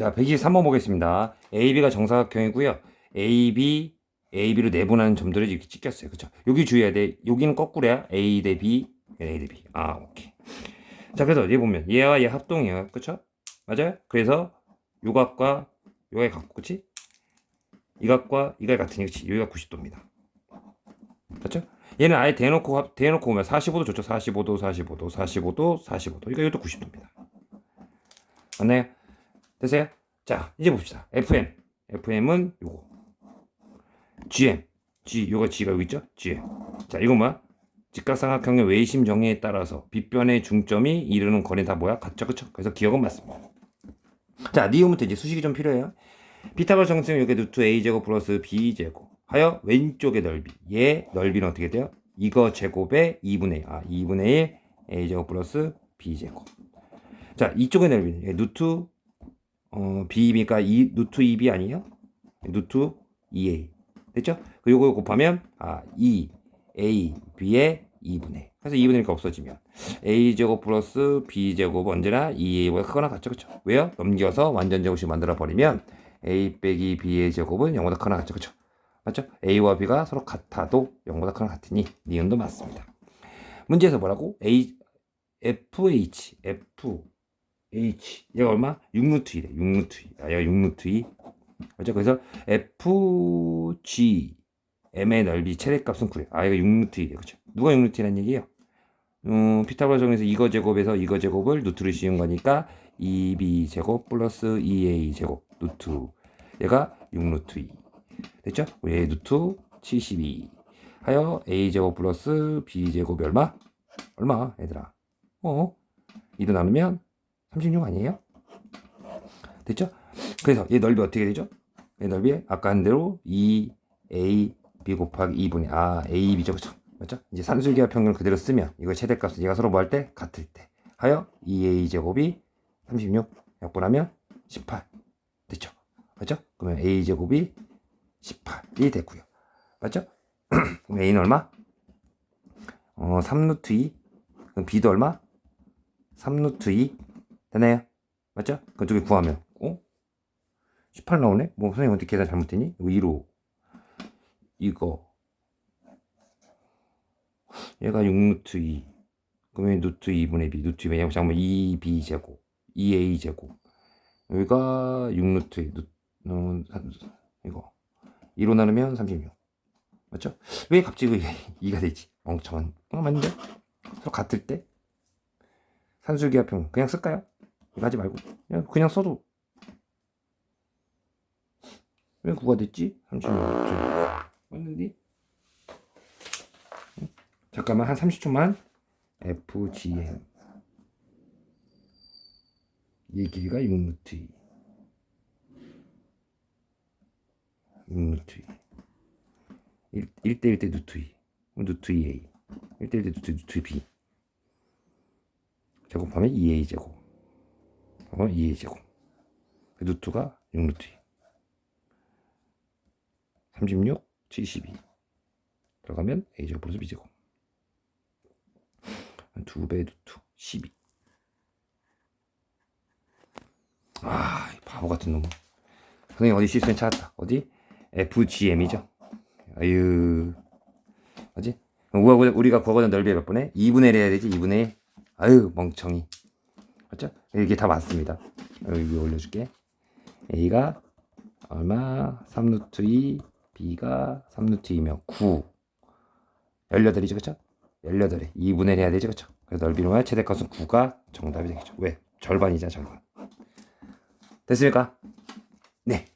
자, 123번 보겠습니다. AB가 정사각형이고요. AB, AB로 내분하는 점들을 이렇게 찍혔어요. 그쵸? 여기 주의해야 돼. 여기는 거꾸로야. A 대 B, A 대 B. 아, 오케이. 자, 그래서 얘 보면 얘와 얘 합동이에요. 그쵸? 맞아요? 그래서 요 각과 요 각이 같고, 그치? 이 각과 이 각이 같으니, 그치? 여기가 90도입니다. 맞죠? 얘는 아예 대놓고, 합- 대놓고 보면 45도 좋죠? 45도, 45도, 45도, 45도. 그러니까 이것도 90도입니다. 맞나요? 됐어요? 자, 이제 봅시다. FM. FM은 요거. GM. G, 요거 G가 여기 있죠? GM. 자, 이거 뭐야? 직각삼각형의 외심 정의에 따라서 빗변의 중점이 이르는 거리 다 뭐야? 같죠? 그쵸? 그래서 기억은 맞습니다. 자, 니은부터 이제 수식이 좀 필요해요. 피타고라 정승 요게 루트 a제곱 플러스 b제곱 하여 왼쪽의 넓이 얘 넓이는 어떻게 돼요? 이거 제곱의 2분의 1 아, 2분의 1 a제곱 플러스 b제곱 자 이쪽의 넓이는 얘 루트 어, b니까 이 루트 2b 아니에요? 루트 2a 됐죠? 그 요거 곱하면 아 2 a b의 2분의 1 그래서 2분의 1가 없어지면 a제곱 플러스 b제곱 언제나 2a보다 크거나 같죠 그쵸? 왜요? 넘겨서 완전 제곱식 만들어 버리면 a 빼기 b의 제곱은 0보다 크거나 같죠 그쵸? 맞죠? a와 b가 서로 같아도 0보다 크거나 같으니 니은도 맞습니다 문제에서 뭐라고? a fh fh 얘가 얼마? 6루트 2래 6루트 2 아, 얘가 6루트 2 맞죠? 그래서 fg m의 넓이 최대값은 9래 아 얘가 6루트 2래 그쵸? 누가 6루트 2라는 얘기예요? 음, 피타고라 정에서 이거 제곱에서 이거 제곱을 루트를 씌운 거니까 2b 제곱 플러스 2a 제곱 루트 얘가 6루트 2 됐죠? 얘 루트 72 하여 a 제곱 플러스 b 제곱 얼마? 얼마 얘들아? 어? 2로 나누면 36 아니에요? 됐죠? 그래서 얘 넓이 어떻게 되죠? 얘 넓이 아까 한 대로 2a b 곱하기 2분의 아 a b죠 그쵸? 맞죠? 이제 산술기와 평균을 그대로 쓰면 이거 최대값은 얘가 서로 뭐 할 때 같을 때 하여 2a 제곱이 36 약분하면 18 됐죠? 맞죠? 그러면 a 제곱이 18이 됐고요. 맞죠? 그럼 a는 얼마? 어, 3루트 2 그럼 b도 얼마? 3루트 2 되나요? 맞죠? 그쪽에 구하면 어? 18 나오네? 뭐 선생님 어떻게 계산 잘못했니? 이거 2로 이거 얘가 6루트 2 그러면 루트 2분의 b 루트 2 왜냐면 잠깐만 2b 제곱 2a 제곱 여기가 6루트 2 루, 어, 이거 2로 나누면 36 맞죠? 왜 갑자기 2가 되지? 멍청한 어 맞는데? 서로 같을 때 산술기하평 그냥 쓸까요? 하지 말고. 그냥, 그냥 써도. 왜 9가 됐지? 36 맞는데? 잠깐만 한 30초만. FGM 이 길이가 6루트 2 6루트 2 1, 대1 대 루트 2 루트 2A 1대1 대 루트, 루트 B. 제곱하면 2A 제곱 어 2A 제곱 그 루트가 6루트 2 36 72 들어가면 A 제곱 플러스 B 제곱 2배 루트 12 아, 이 바보 같은 놈. 선생님 어디 실수는 찾았다. 어디? FGM이죠. 아유, 뭐지? 우리가, 구하고자 넓이의 몇 분의? 2분의 1 해야 되지, 2분의 1. 아유, 멍청이. 맞죠? 이게 다 맞습니다. 여기 올려줄게. A가 얼마? 3루트 2, B가 3루트 2면 9. 18이죠, 그쵸? 18에 2분의 1 해야 되죠, 그쵸? 그래서 넓이는 최대값은 9가 정답이 되겠죠. 왜? 절반이잖아, 절반. 됐습니까? 네.